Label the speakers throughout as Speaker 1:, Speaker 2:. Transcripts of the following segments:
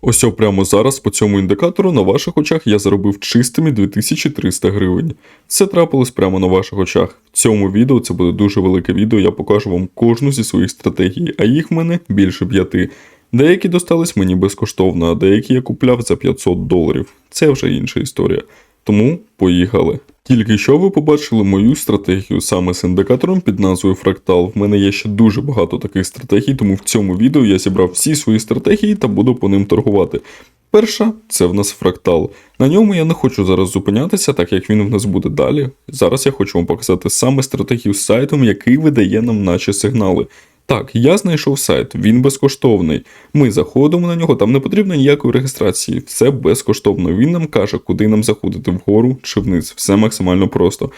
Speaker 1: Ось прямо зараз по цьому індикатору на ваших очах я заробив чистими 2300 гривень. Це трапилось прямо на ваших очах. В цьому відео це буде дуже велике відео, я покажу вам кожну зі своїх стратегій, а їх в мене більше п'яти. Деякі достались мені безкоштовно, а деякі я купляв за 500 доларів. Це вже інша історія. Тому поїхали. Тільки що ви побачили мою стратегію саме з індикатором під назвою Фрактал. В мене є ще дуже багато таких стратегій, тому в цьому відео я зібрав всі свої стратегії та буду по ним торгувати. Перша це в нас фрактал. На ньому я не хочу зараз зупинятися, так як він в нас буде далі. Зараз я хочу вам показати саме стратегію з сайтом, який видає нам наші сигнали. Так, я знайшов сайт, він безкоштовний. Ми заходимо на нього, там не потрібно ніякої реєстрації, все безкоштовно. Він нам каже, куди нам заходити вгору чи вниз. Все максимально просто.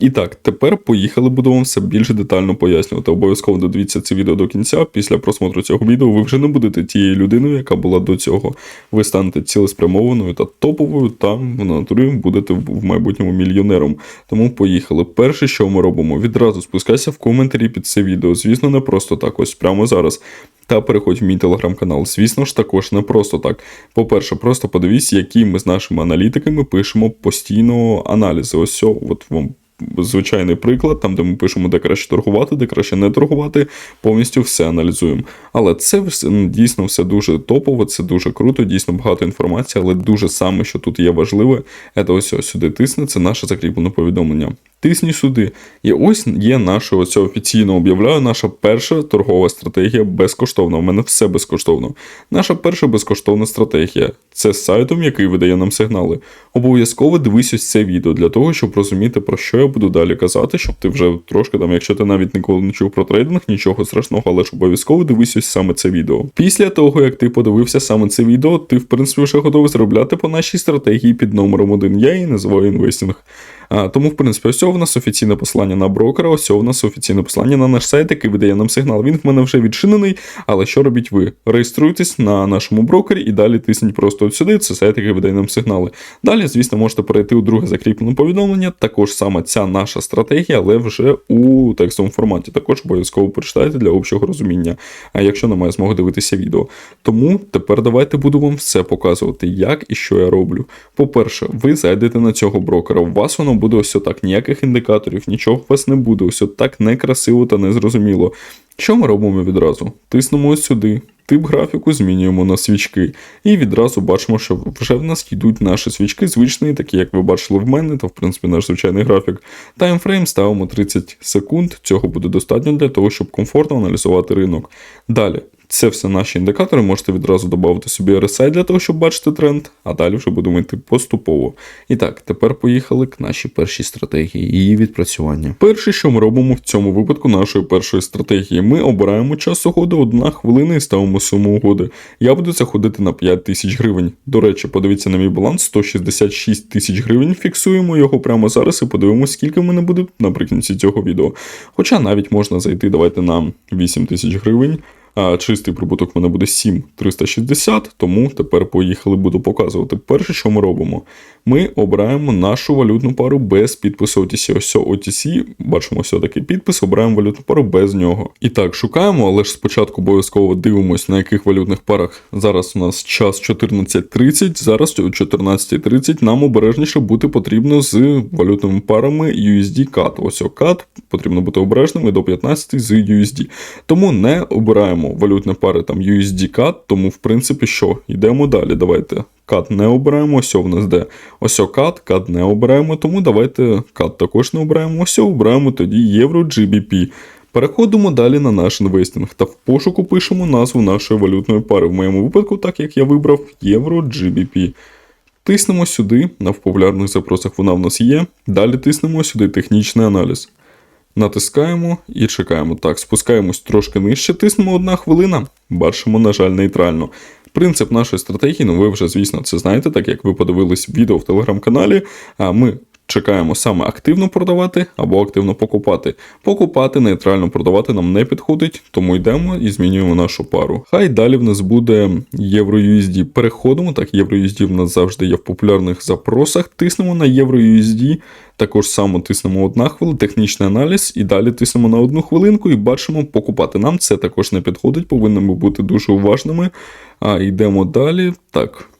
Speaker 1: І так, тепер поїхали, буду вам все більш детально пояснювати. Обов'язково додивіться це відео до кінця. Після просмотру цього відео ви вже не будете тією людиною, яка була до цього. Ви станете цілеспрямованою та топовою, та в натурі будете в майбутньому мільйонером. Тому поїхали. Перше, що ми робимо, відразу спускайся в коментарі під це відео. Звісно, не просто так, ось прямо зараз. Та переходь в мій телеграм-канал. Звісно ж, також не просто так. По-перше, просто подивіться, які ми з нашими аналітиками пишемо постійно аналізи. Ось все, от вам звичайний приклад, там, де ми пишемо, де краще торгувати, де краще не торгувати, повністю все аналізуємо. Але це ну, дійсно все дуже топово, це дуже круто, дійсно багато інформації, але дуже саме, що тут є важливе, це ось сюди тисне, це наше закріплене повідомлення. Тисні сюди. І ось є наше ось офіційно об'являю, наша перша торгова стратегія безкоштовна. У мене все безкоштовно. Наша перша безкоштовна стратегія це з сайтом, який видає нам сигнали. Обов'язково дивись ось це відео для того, щоб розуміти, про що я буду далі казати, щоб ти вже трошки там, якщо ти навіть ніколи не чув про трейдинг, нічого страшного, але ж обов'язково дивись ось саме це відео. Після того, як ти подивився саме це відео, ти в принципі вже готовий заробляти по нашій стратегії під номером 1. Я її називаю інвестинг. Тому, в принципі, ось у нас офіційне посилання на брокера, ось у нас офіційне посилання на наш сайт, який видає нам сигнал. Він в мене вже відчинений, але що робіть ви? Реєструйтесь на нашому брокері і далі тисніть просто от сюди. Це сайт, який видає нам сигнали. Далі, звісно, можете перейти у друге закріплене повідомлення. Також саме ця наша стратегія, але вже у текстовому форматі. Також обов'язково прочитайте для общого розуміння, а якщо немає змоги дивитися відео. Тому тепер давайте буду вам все показувати, як і що я роблю. По-перше, ви зайдете на цього брокера. У вас воно буде ось так, ніяких індикаторів, нічого у вас не буде, ось так некрасиво та незрозуміло. Що ми робимо відразу? Тиснемо ось сюди, тип графіку змінюємо на свічки, і відразу бачимо, що вже в нас йдуть наші свічки, звичні, такі, як ви бачили в мене, то в принципі наш звичайний графік. Таймфрейм ставимо 30 секунд, цього буде достатньо для того, щоб комфортно аналізувати ринок. Далі. Це все наші індикатори, можете відразу додати собі RSI для того, щоб бачити тренд, а далі вже будемо йти поступово. І так, тепер поїхали к нашій першій стратегії, її відпрацювання. Перше, що ми робимо в цьому випадку нашої першої стратегії, ми обираємо час угоди 1 хвилина і ставимо суму угоди. Я буду заходити на 5 тисяч гривень. До речі, подивіться на мій баланс 166 тисяч гривень. Фіксуємо його прямо зараз і подивимося, скільки в мене буде наприкінці цього відео. Хоча навіть можна зайти, давайте на 8 тисяч гривень. Чистий прибуток в мене буде 7,360, тому тепер поїхали, буду показувати. Перше, що ми робимо, ми обираємо нашу валютну пару без підпису OTC. Ось OTC, бачимо ось такий підпис, обираємо валютну пару без нього. І так, шукаємо, але ж спочатку обов'язково дивимося, на яких валютних парах. Зараз у нас час 14.30, зараз о 14.30 нам обережніше бути потрібно з валютними парами USD CAD. Ось CAD, потрібно бути обережним і до 15 з USD. Тому не обираємо валютні пари там USD CAD, тому в принципі що? Йдемо далі. Давайте. CAD не обираємо, ось в нас де. Ось CAD, CAD не обираємо, тому давайте CAD також не обираємо, ось обираємо тоді Євро GBP. Переходимо далі на наш інвестинг та в пошуку пишемо назву нашої валютної пари. В моєму випадку, так як я вибрав Євро GBP. Тиснемо сюди, на в популярних запросах вона в нас є. Далі тиснемо сюди технічний аналіз. Натискаємо і чекаємо. Так, спускаємось трошки нижче, тиснемо одна хвилина. Бачимо, на жаль, нейтрально. Принцип нашої стратегії, ну ви вже, звісно, це знаєте, так як ви подивились відео в телеграм-каналі. А ми чекаємо саме активно продавати або активно покупати. Покупати, нейтрально продавати нам не підходить, тому йдемо і змінюємо нашу пару. Хай далі в нас буде EURUSD. Переходимо, так, EURUSD в нас завжди є в популярних запросах. Тиснемо на EURUSD, також само тиснемо одна хвилина, технічний аналіз, і далі тиснемо на одну хвилинку і бачимо покупати. Нам це також не підходить, повинні бути дуже уважними. А йдемо далі. Так.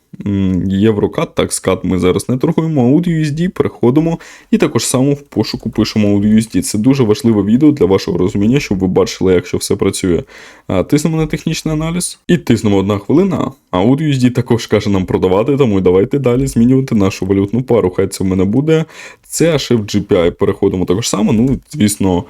Speaker 1: Єврокат, так, скат ми зараз не торгуємо, AudioUSD, переходимо і також само в пошуку пишемо AudioUSD. Це дуже важливе відео для вашого розуміння, щоб ви бачили, як що все працює. Тиснемо на технічний аналіз і тиснемо одна хвилина. А AudioUSD також каже нам продавати, тому давайте далі змінювати нашу валютну пару. Хай це в мене буде. Це HF GPI. Переходимо також само. Ну, звісно.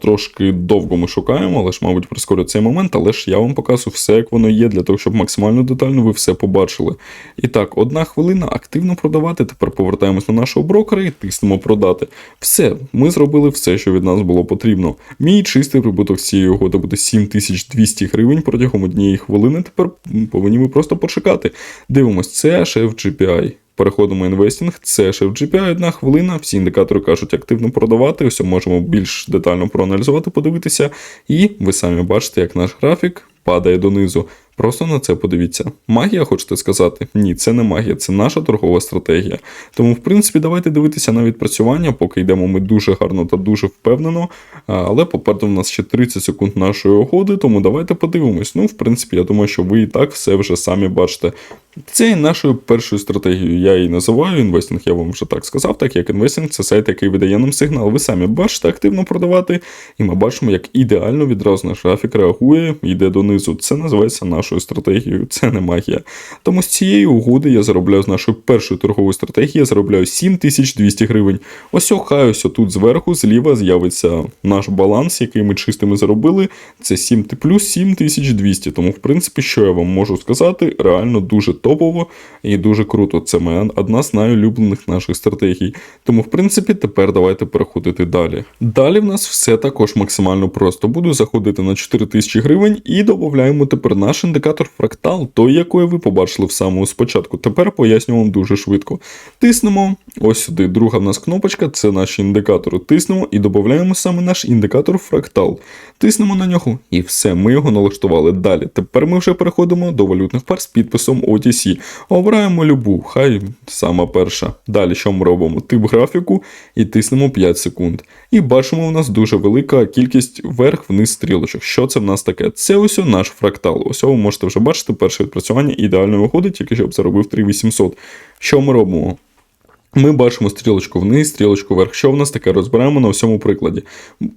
Speaker 1: Трошки довго ми шукаємо, але ж, мабуть, прискорю цей момент, але ж я вам показую все, як воно є, для того, щоб максимально детально ви все побачили. І так, одна хвилина активно продавати. Тепер повертаємось на нашого брокера і тиснемо продати. Все, ми зробили все, що від нас було потрібно. Мій чистий прибуток цієї угоди буде 7200 гривень протягом однієї хвилини. Тепер повинні ми просто почекати. Дивимось, це HF GPI. Переходимо інвестінг, це ще в GPI одна хвилина. Всі індикатори кажуть активно продавати. Ось можемо більш детально проаналізувати, подивитися. І ви самі бачите, як наш графік падає донизу. Просто на це подивіться. Магія, хочете сказати? Ні, це не магія, це наша торгова стратегія. Тому, в принципі, давайте дивитися на відпрацювання, поки йдемо ми дуже гарно та дуже впевнено. Але попереду в нас ще 30 секунд нашої угоди, тому давайте подивимось. Ну, в принципі, я думаю, що ви і так все вже самі бачите. Це є нашою першою стратегією. Я її називаю інвестинг, я вам вже так сказав, так як інвестинг це сайт, який видає нам сигнал. Ви самі бачите активно продавати, і ми бачимо, як ідеально відразу наш графік реагує, йде донизу. Це називається нашою стратегією, це не магія. Тому з цієї угоди я заробляю з нашої першої торгової стратегії, я заробляю 7200 гривень. Ось хай ось тут зверху, зліва з'явиться наш баланс, який ми чистими заробили. Це 7 плюс 7200. Тому, в принципі, що я вам можу сказати, реально дуже топово і дуже круто. Це моя одна з найулюблених наших стратегій. Тому, в принципі, тепер давайте переходити далі. Далі в нас все також максимально просто. Буду заходити на 4000 гривень і додаємо тепер наш індикатор фрактал, той, який ви побачили в самому спочатку. Тепер поясню вам дуже швидко. Тиснемо ось сюди. Друга в нас кнопочка це наші індикатори. Тиснемо і додаємо саме наш індикатор фрактал. Тиснемо на нього і все, ми його налаштували. Далі. Тепер ми вже переходимо до валютних пар з підписом OTC. Обираємо любу, хай сама перша. Далі що ми робимо? Тип графіку і тиснемо 5 секунд. І бачимо, у нас дуже велика кількість вверх-вниз стрілочок. Що це в нас таке? Це ось наш фрактал. Ось ви можете вже бачити перше відпрацювання ідеально виходить, тільки щоб заробив 3800. Що ми робимо? Ми бачимо стрілочку вниз, стрілочку вверх. Що в нас таке? Розберемо на всьому прикладі.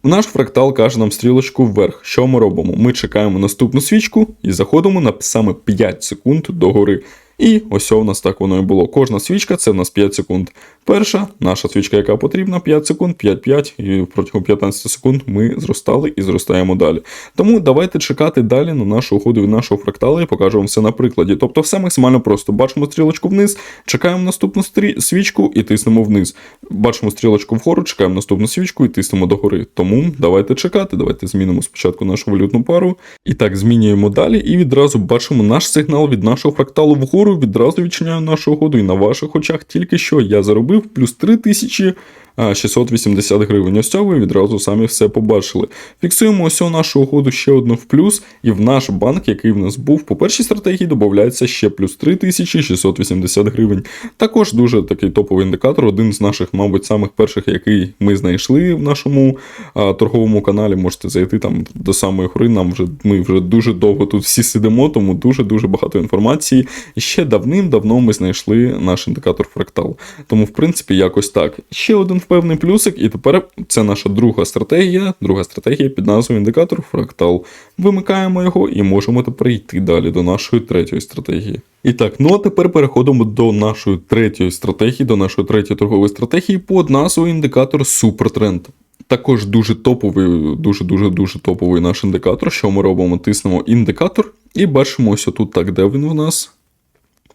Speaker 1: Наш фрактал каже нам стрілочку вверх. Що ми робимо? Ми чекаємо наступну свічку і заходимо на саме 5 секунд догори. І ось у нас так воно і було. Кожна свічка це в нас 5 секунд. Перша наша свічка, яка потрібна, 5 секунд, 5-5, і протягом 15 секунд ми зростали і зростаємо далі. Тому давайте чекати далі на нашу угоду від нашого фрактала і покажу вам все на прикладі. Тобто все максимально просто. Бачимо стрілочку вниз, чекаємо наступну свічку і тиснемо вниз. Бачимо стрілочку вгору, чекаємо наступну свічку і тиснемо догори. Тому давайте чекати. Давайте змінимо спочатку нашу валютну пару. І так, змінюємо далі, і відразу бачимо наш сигнал від нашого фракталу вгору. Відразу відчиняю нашу угоду, і на ваших очах тільки що я заробив плюс 3680 гривень. Ось цього ви відразу самі все побачили. Фіксуємо ось нашу угоду ще одну в плюс, і в наш банк, який в нас був, по першій стратегії додається ще плюс 3680 гривень. Також дуже такий топовий індикатор, один з наших, мабуть, самих перших, який ми знайшли в нашому а, торговому каналі. Можете зайти там до самої гори. Нам вже ми вже дуже довго тут всі сидимо, тому дуже-дуже багато інформації. Ще давним-давно ми знайшли наш індикатор фрактал. Тому, в принципі, якось так. Ще один впевний плюсик, і тепер це наша друга стратегія. Друга стратегія під назвою індикатор фрактал. Вимикаємо його і можемо тепер йти далі до нашої третьої стратегії. І так, ну а тепер переходимо до нашої третьої стратегії, до нашої третьої торгової стратегії під назвою індикатор Супертренд. Також дуже топовий, дуже дуже топовий наш індикатор. Що ми робимо? Тиснемо індикатор і бачимо ось тут так, де він в нас.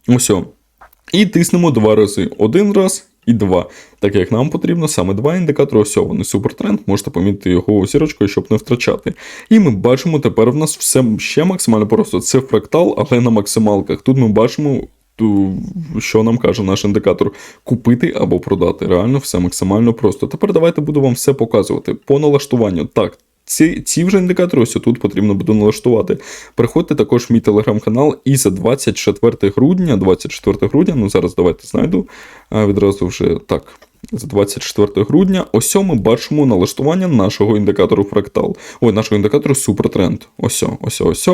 Speaker 1: Ось. І тиснемо два рази. Один раз і два. Так як нам потрібно саме два індикатори. Ось вони супертренд, можете помітити його зірочкою, щоб не втрачати. І ми бачимо, тепер в нас все ще максимально просто. Це фрактал, але на максималках. Тут ми бачимо що нам каже наш індикатор: купити або продати. Реально все максимально просто. Тепер давайте буду вам все показувати по налаштуванню. Так. Ці, ці вже індикатори ось тут потрібно буде налаштувати. Приходьте також в мій телеграм-канал і за 24 грудня, 24 грудня, ну зараз давайте знайду відразу вже так. За 24 грудня, ось ми бачимо налаштування нашого індикатору фрактал. Ой, нашого індикатору супертренд. Ось, ось, ось.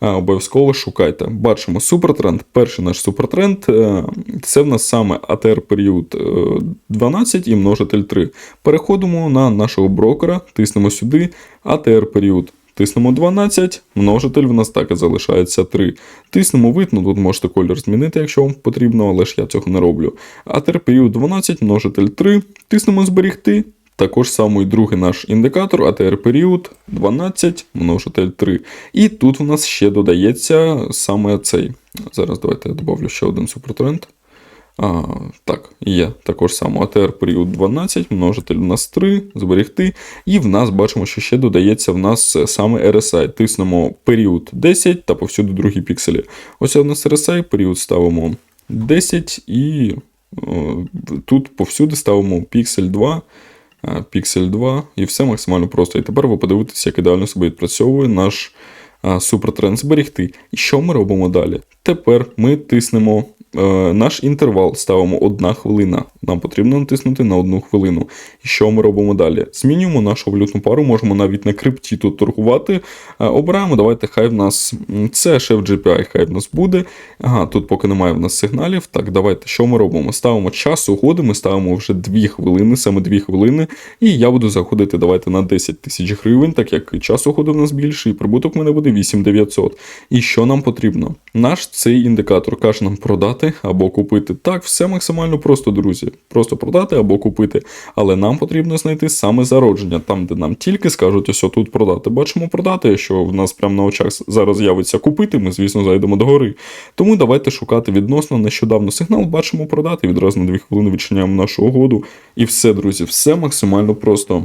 Speaker 1: Обов'язково шукайте. Бачимо супертренд. Перший наш супертренд е, це в нас саме АТР період е, 12 і множитель 3. Переходимо на нашого брокера, тиснемо сюди АТР період. Тиснемо 12, множитель в нас так і залишається 3. Тиснемо вид, ну тут можете колір змінити, якщо вам потрібно, але ж я цього не роблю. АТР період 12, множитель 3. Тиснемо зберігти. Також самий другий наш індикатор, АТР період 12, множитель 3. І тут у нас ще додається саме цей. Зараз давайте я добавлю ще один супертренд. А, так, є також само АТР період 12, множитель у нас 3, зберегти. І в нас бачимо, що ще додається в нас саме RSI. Тиснемо період 10 та повсюди другі пікселі. Ось у нас RSI, період ставимо 10 і о, тут повсюди ставимо піксель 2. Піксель 2 і все максимально просто. І тепер ви подивитеся, як ідеально себе відпрацьовує наш супертренд зберегти. І що ми робимо далі? Тепер ми тиснемо е, наш інтервал, ставимо 1 хвилина. Нам потрібно натиснути на 1 хвилину. І що ми робимо далі? Змінюємо нашу валютну пару, можемо навіть на крипті тут торгувати. Е, обираємо, давайте, хай в нас це Chef GPI, хай в нас буде. Ага, тут поки немає в нас сигналів. Так, давайте, що ми робимо? Ставимо час угоди, ми ставимо вже 2 хвилини, саме 2 хвилини. І я буду заходити давайте на 10 тисяч гривень, так як час уходу в нас більший, і прибуток в мене буде 8900. І що нам потрібно? Наш цей індикатор каже нам продати або купити. Так, все максимально просто, друзі. Просто продати або купити. Але нам потрібно знайти саме зародження, там, де нам тільки скажуть, ось тут продати. Бачимо продати, що в нас прямо на очах зараз з'явиться купити, ми, звісно, зайдемо до гори. Тому давайте шукати відносно нещодавно сигнал, бачимо продати, відразу на 2 хвилини відчиняємо нашу угоду. І все, друзі, все максимально просто.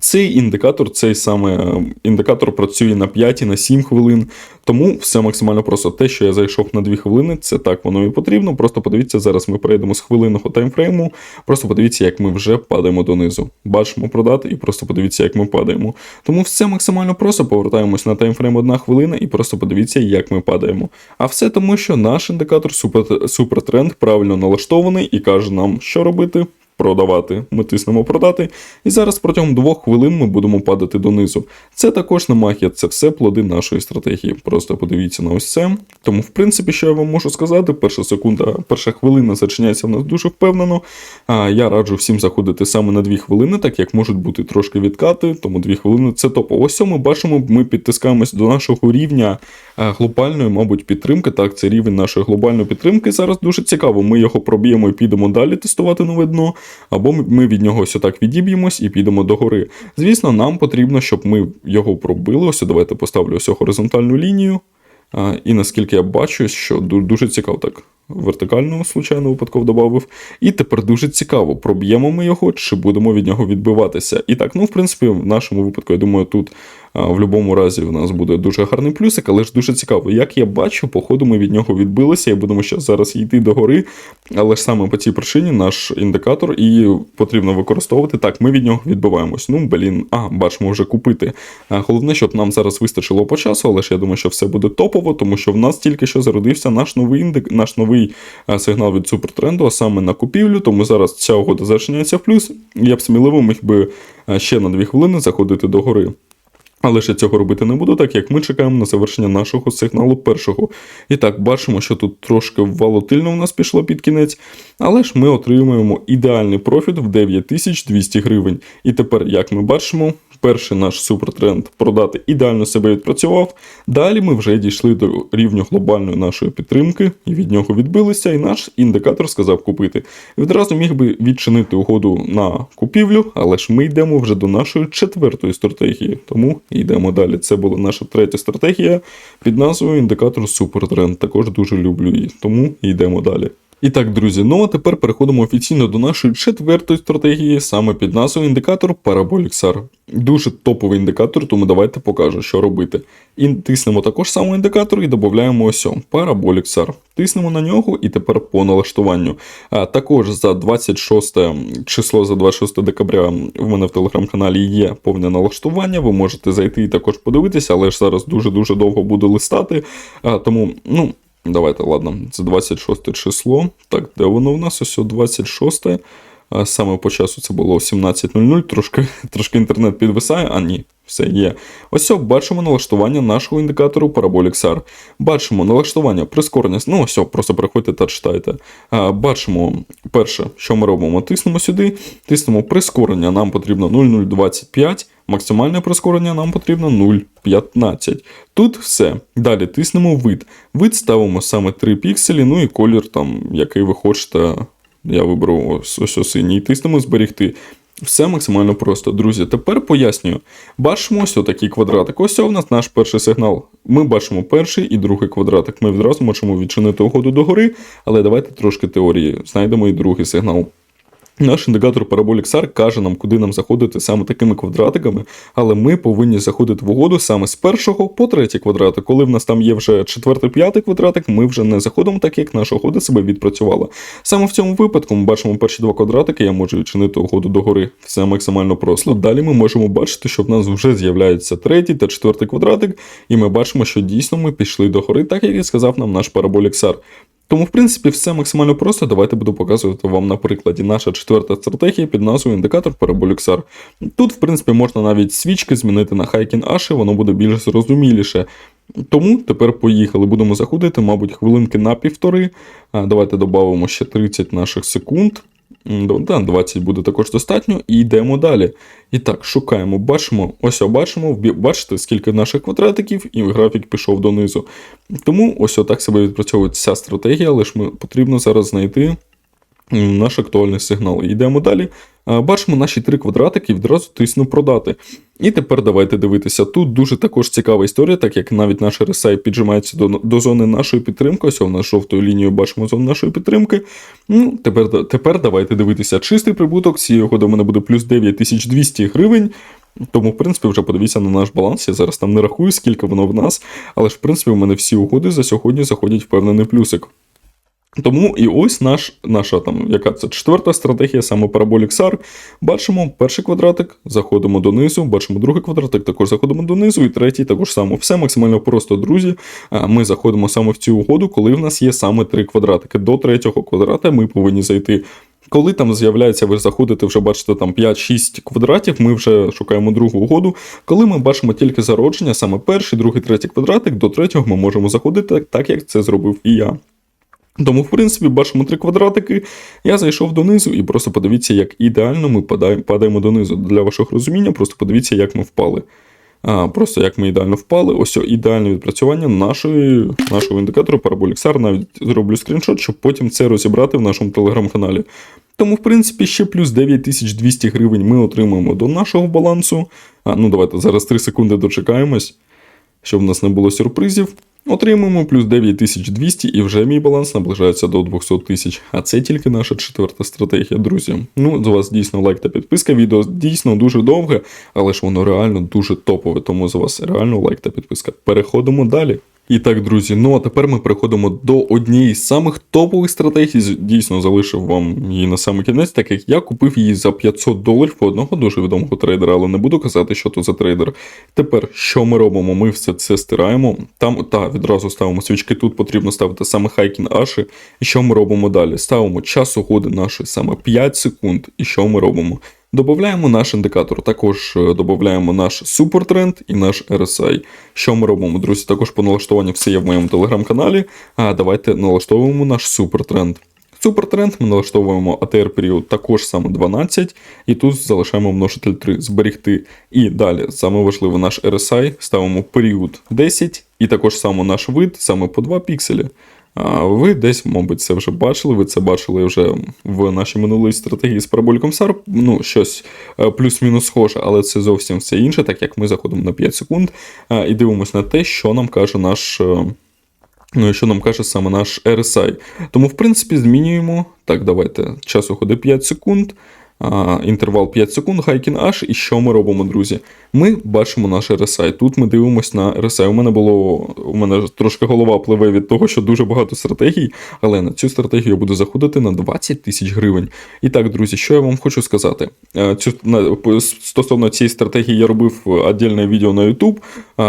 Speaker 1: Цей індикатор, цей саме е, індикатор працює на 5 і на 7 хвилин, тому все максимально просто. Те, що я зайшов на 2 хвилини, це так воно і потрібно. Просто подивіться, зараз ми перейдемо з хвилинного таймфрейму. Просто подивіться, як ми вже падаємо донизу. Бачимо продати і просто подивіться, як ми падаємо. Тому все максимально просто повертаємось на таймфрейм 1 хвилина і просто подивіться, як ми падаємо. А все тому, що наш індикатор супер, супертренд правильно налаштований і каже нам, що робити продавати. Ми тиснемо продати. І зараз протягом двох хвилин ми будемо падати донизу. Це також не магія, це все плоди нашої стратегії. Просто подивіться на ось це. Тому, в принципі, що я вам можу сказати, перша секунда, перша хвилина зачиняється в нас дуже впевнено. А я раджу всім заходити саме на дві хвилини, так як можуть бути трошки відкати, тому дві хвилини це топово. Ось ми бачимо, ми підтискаємось до нашого рівня глобальної, мабуть, підтримки. Так, це рівень нашої глобальної підтримки. Зараз дуже цікаво. Ми його проб'ємо і підемо далі тестувати нове дно або ми від нього ось так відіб'ємось і підемо догори. Звісно, нам потрібно, щоб ми його пробили. Ось давайте поставлю ось горизонтальну лінію. І наскільки я бачу, що дуже цікаво так. Вертикальну, случайно випадково додав. І тепер дуже цікаво, проб'ємо ми його, чи будемо від нього відбиватися. І так, ну, в принципі, в нашому випадку, я думаю, тут в будь-якому разі в нас буде дуже гарний плюсик, але ж дуже цікаво. Як я бачу, по ходу ми від нього відбилися, і будемо ще зараз йти до гори. Але ж саме по цій причині наш індикатор і потрібно використовувати. Так, ми від нього відбиваємось. Ну, блін, а, бачимо вже купити. Головне, щоб нам зараз вистачило по часу, але ж я думаю, що все буде топово, тому що в нас тільки що зародився наш новий індик, наш новий а, сигнал від супертренду, а саме на купівлю. Тому зараз ця угода зачиняється в плюс. Я б сміливо міг би ще на 2 хвилини заходити до гори. Але я цього робити не буду, так як ми чекаємо на завершення нашого сигналу першого. І так, бачимо, що тут трошки волатильно в нас пішло під кінець, але ж ми отримуємо ідеальний профіт в 9200 гривень. І тепер, як ми бачимо, перший наш супертренд продати ідеально себе відпрацював. Далі ми вже дійшли до рівня глобальної нашої підтримки, і від нього відбилися, і наш індикатор сказав купити. І відразу міг би відчинити угоду на купівлю, але ж ми йдемо вже до нашої четвертої стратегії. Тому йдемо далі. Це була наша третя стратегія під назвою індикатор Супертренд. Також дуже люблю її, тому йдемо далі. І так, друзі, ну а тепер переходимо офіційно до нашої четвертої стратегії, саме під назвою індикатор Parabolic. Дуже топовий індикатор, тому давайте покажу, що робити. І тиснемо також самий індикатор і додаємо ось Parabolic SAR. Тиснемо на нього і тепер по налаштуванню. А також за 26 число, за 26 декабря в мене в телеграм-каналі є повне налаштування. Ви можете зайти і також подивитися, але ж зараз дуже-дуже довго буду листати. А, тому, ну. Давайте, ладно, це 26 число. Так, де воно в нас? Ось 26. Саме по часу це було 17.00, трошки трошки інтернет підвисає, а ні, все є. Ось о, бачимо налаштування нашого індикатору Parabolic SAR. Бачимо налаштування прискорення. Ну, ось, просто приходьте та читайте. Бачимо, перше, що ми робимо. Тиснемо сюди, тиснемо прискорення, нам потрібно 0,025. Максимальне прискорення нам потрібно 0,15. Тут все. Далі тиснемо вид. Вид ставимо саме 3 пікселі, ну і колір, там, який ви хочете. Я виберу ось ось ось синій. Тиснемо зберігти. Все максимально просто, друзі. Тепер пояснюю. Бачимо ось отакий квадратик. Ось у нас наш перший сигнал. Ми бачимо перший і другий квадратик. Ми відразу можемо відчинити угоду догори, але давайте трошки теорії. Знайдемо і другий сигнал. Наш індикатор Parabolic SAR каже нам, куди нам заходити саме такими квадратиками, але ми повинні заходити в угоду саме з першого по третій квадратик. Коли в нас там є вже четвертий, п'ятий квадратик, ми вже не заходимо, так як наша угода себе відпрацювала. Саме в цьому випадку ми бачимо перші два квадратики, я можу відчинити угоду догори. Все максимально просто. Далі ми можемо бачити, що в нас вже з'являється третій та четвертий квадратик, і ми бачимо, що дійсно ми пішли догори, так як і сказав нам наш Parabolic SAR. Тому, в принципі, все максимально просто. Давайте буду показувати вам на прикладі наша четверта стратегія під назвою індикатор Параболіксар. Тут, в принципі, можна навіть свічки змінити на Хайкін Аші, воно буде більш зрозуміліше. Тому тепер поїхали. Будемо заходити, мабуть, хвилинки на півтори. Давайте додамо ще 30 наших секунд. Да, 20 буде також достатньо, і йдемо далі. І так, шукаємо, бачимо, ось бачимо, бачите, скільки наших квадратиків, і графік пішов донизу. Тому ось отак себе відпрацьовує ця стратегія, ми потрібно зараз знайти наш актуальний сигнал. Йдемо далі. А, Бачимо наші три квадратики, відразу тисну продати. І тепер давайте дивитися. Тут дуже також цікава історія, так як навіть наш RSI піджимається до, до зони нашої підтримки. Ось у нас жовтою лінією бачимо зону нашої підтримки. Ну, тепер, тепер давайте дивитися. Чистий прибуток цієї угоди у мене буде плюс 9200 гривень. Тому, в принципі, вже подивіться на наш баланс. Я зараз там не рахую, скільки воно в нас, але ж, в принципі, у мене всі угоди за сьогодні заходять впевнений плюсик. Тому і ось наш, наша там, яка це четверта стратегія, саме Parabolic SAR. Бачимо перший квадратик, заходимо донизу, бачимо другий квадратик, також заходимо донизу, і третій також само. Все максимально просто, друзі. Ми заходимо саме в цю угоду, коли в нас є саме три квадратики. До третього квадрата ми повинні зайти. Коли там з'являється, ви заходите, вже бачите там 5-6 квадратів, ми вже шукаємо другу угоду. Коли ми бачимо тільки зародження, саме перший, другий, третій квадратик, до третього ми можемо заходити так, як це зробив і я. Тому, в принципі, бачимо три квадратики. Я зайшов донизу і просто подивіться, як ідеально ми падаємо, донизу. Для вашого розуміння, просто подивіться, як ми впали. А, Просто як ми ідеально впали. Ось ідеальне відпрацювання нашої, нашого індикатору SAR. Навіть зроблю скріншот, щоб потім це розібрати в нашому телеграм-каналі. Тому, в принципі, ще плюс 9200 гривень ми отримаємо до нашого балансу. А, ну давайте зараз 3 секунди дочекаємось, щоб в нас не було сюрпризів. Отримуємо плюс 9200 і вже мій баланс наближається до 200 тисяч. А це тільки наша четверта стратегія, друзі. Ну, з вас дійсно лайк та підписка. Відео дійсно дуже довге, але ж воно реально дуже топове. Тому з вас реально лайк та підписка. Переходимо далі. І так, друзі, ну а тепер ми переходимо до однієї з самих топових стратегій. Дійсно залишив вам її на самий кінець, так як я купив її за 500 доларів у одного дуже відомого трейдера, але не буду казати, що то за трейдер. Тепер, що ми робимо? Ми все це стираємо. Там та відразу ставимо свічки. Тут потрібно ставити саме Хайкін Аші. І що ми робимо далі? Ставимо час угоди нашої саме 5 секунд. І що ми робимо? Додаємо наш індикатор, також е, додаємо наш супертренд і наш RSI. Що ми робимо, друзі? Також по налаштуванню все є в моєму телеграм-каналі. А давайте налаштовуємо наш супертренд. Супертренд ми налаштовуємо ATR період також саме 12, і тут залишаємо множитель 3, зберегти. І далі, саме важливо, наш RSI ставимо період 10, і також саме наш вид саме по 2 пікселі. Ви десь, мабуть, це вже бачили. Ви це бачили вже в нашій минулій стратегії з параболіком SAR. Ну, щось е, плюс-мінус схоже, але це зовсім все інше, так як ми заходимо на 5 секунд е, і дивимося на те, що нам каже наш. е, Ну що нам каже саме наш RSI. Тому, в принципі, змінюємо. Так, давайте. Час уходить 5 секунд. Інтервал 5 секунд, Хайкін Аж. І що ми робимо, друзі? Ми бачимо наш RSI. Тут ми дивимося на RSI. У мене було. У мене трошки голова пливе від того, що дуже багато стратегій, але на цю стратегію я буду заходити на 20 тисяч гривень. І так, друзі, що я вам хочу сказати? Е, Цю, стосовно цієї стратегії я робив віддільне відео на YouTube,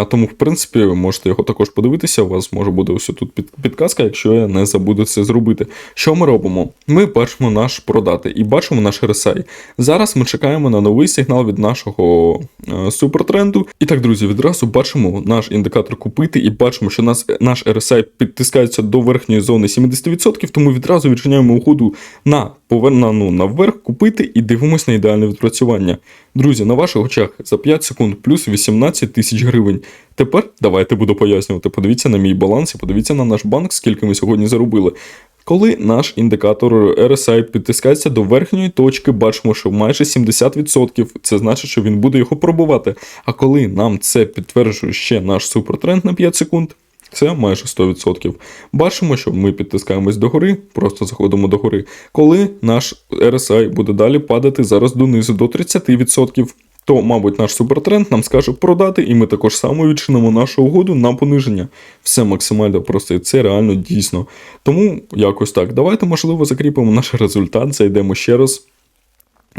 Speaker 1: тому, в принципі, можете його також подивитися. У вас може буде ось тут підказка, якщо я не забуду це зробити. Що ми робимо? Ми бачимо наш продати і бачимо наш RSI. Зараз ми чекаємо на новий сигнал від нашого е, супертренду. І так, друзі, відразу бачимо наш індикатор купити і бачимо, що нас, наш RSI підтискається до верхньої зони 70%, тому відразу відчиняємо уходу на поверна, ну, наверх купити і дивимося на ідеальне відпрацювання. Друзі, на ваших очах за 5 секунд плюс 18 тисяч гривень. Тепер давайте буду пояснювати. Подивіться на мій баланс і подивіться на наш банк, скільки ми сьогодні заробили. Коли наш індикатор RSI підтискається до верхньої точки, бачимо, що майже 70%, це значить, що він буде його пробувати. А коли нам це підтверджує ще наш супертренд на 5 секунд, це майже 100%. Бачимо, що ми підтискаємось догори, просто заходимо догори. Коли наш RSI буде далі падати зараз донизу до 30%, то, мабуть, наш супертренд нам скаже продати, і ми також само відчинимо нашу угоду на пониження. Все максимально просто і це реально дійсно. Тому якось так. Давайте, можливо, закріпимо наш результат, зайдемо ще раз.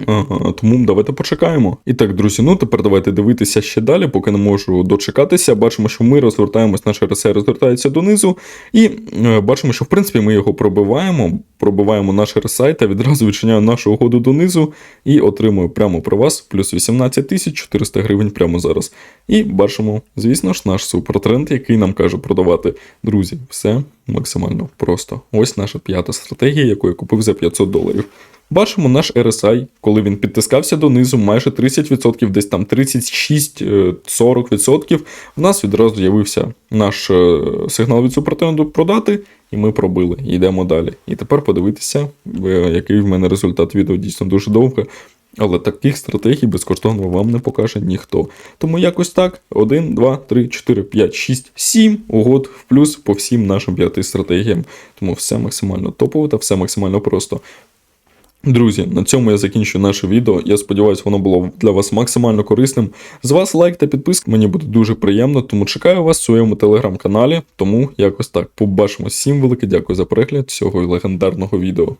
Speaker 1: Ага, тому давайте почекаємо. І так, друзі, ну тепер давайте дивитися ще далі, поки не можу дочекатися. Бачимо, що ми розвертаємось, наш RSI розвертається донизу, і е, бачимо, що в принципі ми його пробиваємо, пробиваємо наш RSI та відразу відчиняємо нашу угоду донизу і отримую прямо про вас плюс 18 тисяч 400 гривень прямо зараз. І бачимо, звісно ж, наш супертренд, який нам каже продавати. Друзі, все максимально просто. Ось наша п'ята стратегія, яку я купив за 500 доларів. Бачимо наш RSI, коли він підтискався донизу, майже 30%, десь там 36-40%. В нас відразу з'явився наш е, сигнал від супротивного продати, і ми пробили. Йдемо далі. І тепер подивитися, е, який в мене результат відео дійсно дуже довго. Але таких стратегій безкоштовно вам не покаже ніхто. Тому якось так: 1, 2, 3, 4, 5, 6, 7 угод в плюс по всім нашим п'яти стратегіям. Тому все максимально топово та все максимально просто. Друзі, на цьому я закінчу наше відео. Я сподіваюся, воно було для вас максимально корисним. З вас лайк та підписка, мені буде дуже приємно, тому чекаю вас в своєму телеграм-каналі. Тому якось так побачимо. Всім велике дякую за перегляд цього легендарного відео.